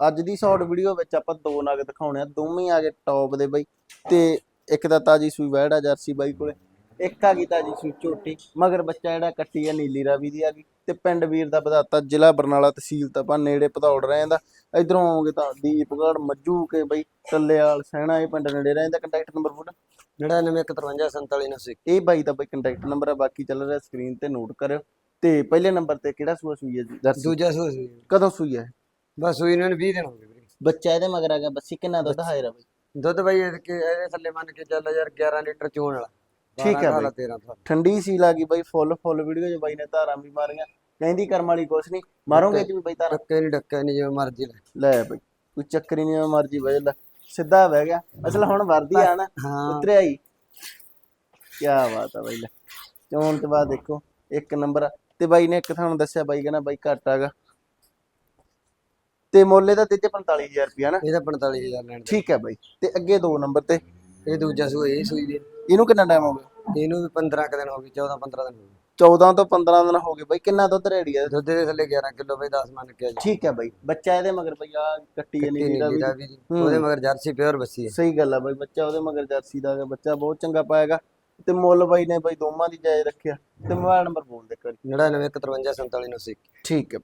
ਅੱਜ ਦੀ short video ਵਿੱਚ ਆਪਾਂ ਦੋ ਨਗ ਦਿਖਾਉਣੇ ਆ ਦੋਵੇਂ ਆ ਗਏ ਟੌਪ ਦੇ ਬਾਈ। ਤੇ ਇੱਕ ਦਾ ਤਾਜੀ ਸੂਈ ਵੈੜ ਆ ਜਰਸੀ ਬਾਈ ਕੋਲੇ ਇੱਕ ਆ ਗਈ ਤਾਜੀ ਸੂਈ ਝੋਟੀ ਮਗਰ ਬੱਚਾ ਜਿਹੜਾ ਕੱਟੀ ਆ ਨੀਲੀ ਰਾਵੀ ਦੀ ਆ ਗਈ। ਤੇ ਪਿੰਡ ਵੀਰ ਦਾ ਵਧਾਤਾ ਜ਼ਿਲ੍ਹਾ ਬਰਨਾਲਾ ਤਹਿਸੀਲ ਤਪਾ ਨੇੜੇ ਭਦੌੜ ਰਹਿੰਦਾ ਇਧਰੋਂ ਆਉਂਗੇ ਤਾਂ ਦੀਪਗੜ ਮੱਜੂ ਕੇ ਬਾਈ ਟੱਲੇਵਾਲ ਸਹਿਣਾ ਇਹ ਪਿੰਡ ਨੇੜੇ ਰਹਿੰਦਾ ਕੰਟੈਕਟ ਨੰਬਰ ਫੋਟ। 995347 ਇਹ ਬਾਈ ਦਾ ਬਾਈ ਕੰਟੈਕਟ ਨੰਬਰ ਆ ਬਾਕੀ ਚੱਲ ਰਿਹਾ ਸਕਰੀਨ ਤੇ ਨੋਟ ਕਰਿਓ। ਤੇ ਪਹਿਲੇ ਨੰਬਰ ਤੇ ਕਿਹੜਾ ਸੂਆ ਸੂਈ ਹੈ ਜੀ? ਦੂਜਾ ਸੂਆ ਸੂਈ ਕਦੋਂ ਸੂਈ ਹੈ ਬਸ ਸੂਈ ਇਹਨਾਂ ਨੂੰ 20 ਦਿਨ ਹੋ ਗਏ ਵੀਰੇ। ਬੱਚਾ ਇਹਦੇ ਮਗਰ ਆ ਗਿਆ ਬੱਸੀ ਕਿੰਨਾ ਦੁੱਧ ਹਾਇਰ ਆ ਬਾਈ? ਦੁੱਧ ਬਾਈ ਇਹਦੇ ਕਿ ਇਹਦੇ ਥੱਲੇ ਮੰਨ ਕੇ ਚੱਲ ਯਾਰ 11 ਲੀਟਰ ਚੋਣ ਵਾਲਾ। ਠੀਕ ਹੈ 12 ਬਾਈ। ਵਾਲਾ 13 ਵਾਲਾ ਠੰਡੀ ਸੀ ਲੱਗੀ ਬਾਈ ਫੁੱਲ ਫੁੱਲ ਵੀਡੀਓ 'ਚ ਬਾਈ ਨੇ ਧਾਰਾਂ ਵੀ ਮਾਰੀਆਂ। ਕਹਿੰਦੀ ਕਰਮ ਵਾਲੀ ਕੁਛ ਨਹੀਂ ਮਾਰੋਗੇ ਵੀ ਬਾਈ ਧਾਰਾਂ? ਡੱਕੇ ਨਹੀਂ ਡੱਕੇ ਨਹੀਂ ਜਿਵੇਂ ਮਰਜ਼ੀ ਲੈ। ਲੈ ਬਾਈ ਕੋਈ ਚੱਕਰ ਹੀ ਨਹੀਂ ਜਿਵੇਂ ਮਰਜ਼ੀ ਬਹਿ ਲੈ। ਸਿੱਧਾ ਬਹਿ ਗਿਆ। ਅਸਲ ਹੁਣ ਵਰਦੀ ਆ ਨਾ ਹਾਂ। ਉਤਰਿਆ ਹੀ। ਕੀ ਬਾਤ ਆ ਬਾਈ ਲੈ। ਚੋਣ ਤੋਂ ਬਾਅਦ ਦੇਖੋ ਇੱਕ ਨੰਬਰ ਤੇ ਬਾਈ ਨੇ ਇੱਕ ਤੁਹਾਨੂੰ ਦੱਸਿਆ ਬਾਈ ਕਹਿੰਦਾ ਬਾਈ ਘੱਟ ਆਗਾ ਤੇ ਮੁੱਲ ਇਹਦਾ ਤੇ 45000 ਰੁਪਿਆ ਨਾ ਇਹਦਾ 45000 ਲੈਣ ਦੇ। ਠੀਕ ਹੈ ਬਾਈ ਤੇ ਅੱਗੇ ਦੋ ਨੰਬਰ ਤੇ। ਇਹ ਦੂਜਾ ਸੂਆ ਇਹ ਸੂਈ ਦੇ। ਇਹਨੂੰ ਕਿੰਨਾ ਟਾਈਮ ਹੋ ਗਿਆ? ਇਹਨੂੰ ਵੀ 15 ਕੁ ਦਿਨ ਹੋ ਗਏ 14 15 ਦਿਨ ਹੋ ਗਏ। 14 ਤੋਂ 15 ਦਿਨ ਹੋ ਗਏ ਬਾਈ ਕਿੰਨਾ ਦੁੱਧ ਰੈਡੀ ਆ ਦੁੱਧ ਦੇ ਥੱਲੇ 11 ਕਿਲੋ ਬਈ 10 ਮੰਨ ਕੇ ਆ ਜੀ। ਠੀਕ ਹੈ ਬਾਈ ਬੱਚਾ ਇਹਦੇ ਮਗਰ ਬਈ ਆ ਕੱਟੀ ਜਾਨੀ ਜਿਹੜਾ ਵੀ। ਦੀ ਉਹਦੇ ਮਗਰ ਜਰਸੀ ਪਿਓਰ ਬੱਸੀ ਹੈ ਸਹੀ ਗੱਲ ਆ ਬਾਈ ਬੱਚਾ ਉਹਦੇ ਮਗਰ ਜਰਸੀ ਦਾ ਬੱਚਾ ਬਹੁਤ ਚੰਗਾ ਪਾਏਗਾ। ਤੇ ਮੁੱਲ ਬਾਈ ਨੇ ਬਾਈ ਦੋਵਾਂ ਦੀ ਜਾਇਜ਼ ਰੱਖਿਆ। ਤੇ ਮੋਬਾਈਲ ਨੰਬਰ ਬੋਲ ਦੇ ਕਰੀ 99 53 47 ਠੀਕ ਹੈ